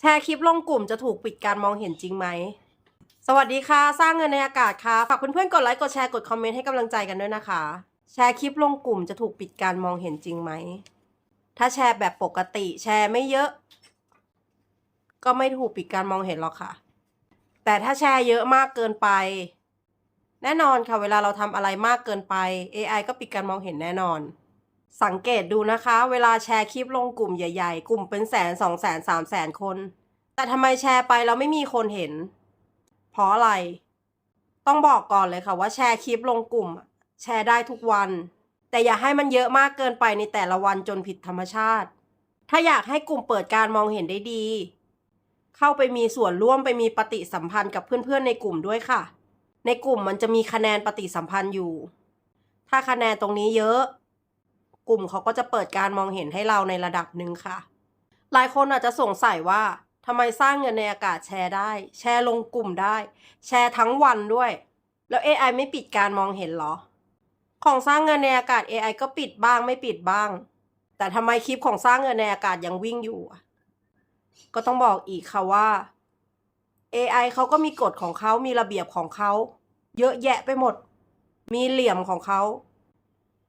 แชร์คลิปลงกลุ่มจะถูกปิดการมองเห็นจริงไหม สวัสดีค่ะ สร้างเงินในอากาศค่ะ ฝากเพื่อนๆ กดไลค์ กดแชร์ กดคอมเมนต์ให้กำลังใจกันด้วยนะคะ แชร์คลิปลงกลุ่มจะถูกปิดการมองเห็นจริงไหม ถ้าแชร์แบบปกติแชร์ไม่เยอะ ก็ไม่ถูกปิดการมองเห็นหรอกค่ะ แต่ถ้าแชร์เยอะมากเกินไป แน่นอนค่ะ เวลาเราทำอะไรมากเกินไป AI ก็ปิดการมองเห็นแน่นอน สังเกตดูนะคะ เวลาแชร์คลิปลงกลุ่มใหญ่ๆ กลุ่มเป็นแสนสองแสนสามแสนคน แต่ทำไมแชร์ไปแล้วไม่มีคนเห็น เพราะอะไร ต้องบอกก่อนเลยค่ะว่าแชร์คลิปลงกลุ่ม แชร์ได้ทุกวัน แต่อย่าให้มันเยอะมากเกินไปในแต่ละวันจนผิดธรรมชาติ ถ้าอยากให้กลุ่มเปิดการมองเห็นได้ดี เข้าไปมีส่วนร่วมไปมีปฏิสัมพันธ์กับเพื่อนๆในกลุ่มด้วยค่ะ ในกลุ่มมันจะมีคะแนนปฏิสัมพันธ์อยู่ ถ้าคะแนนตรงนี้เยอะ กลุ่มเขาก็จะเปิดการมองเห็นให้เราในระดับหนึ่งค่ะ หลายคนอาจจะสงสัยว่าทำไมสร้างเงินในอากาศแชร์ได้ แชร์ลงกลุ่มได้ แชร์ทั้งวันด้วย แล้ว AI ไม่ปิดการมองเห็นเหรอ ของสร้างเงินในอากาศ AI ก็ปิดบ้างไม่ปิดบ้าง แต่ทำไมคลิปของสร้างเงินในอากาศยังวิ่งอยู่ ก็ต้องบอกอีกค่ะว่า AI เขาก็มีกฎของเขา มีระเบียบของเขา เยอะแยะไปหมด มีเหลี่ยมของเขา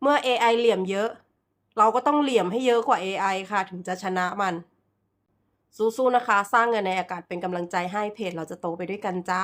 เมื่อ AI เหลี่ยมเยอะ เราก็ต้องเหลี่ยมให้เยอะกว่า AI ค่ะ ถึงจะชนะมัน สู้ๆนะคะ สร้างเงินในอากาศเป็นกำลังใจให้เพจเราจะโตไปด้วยกันจ้า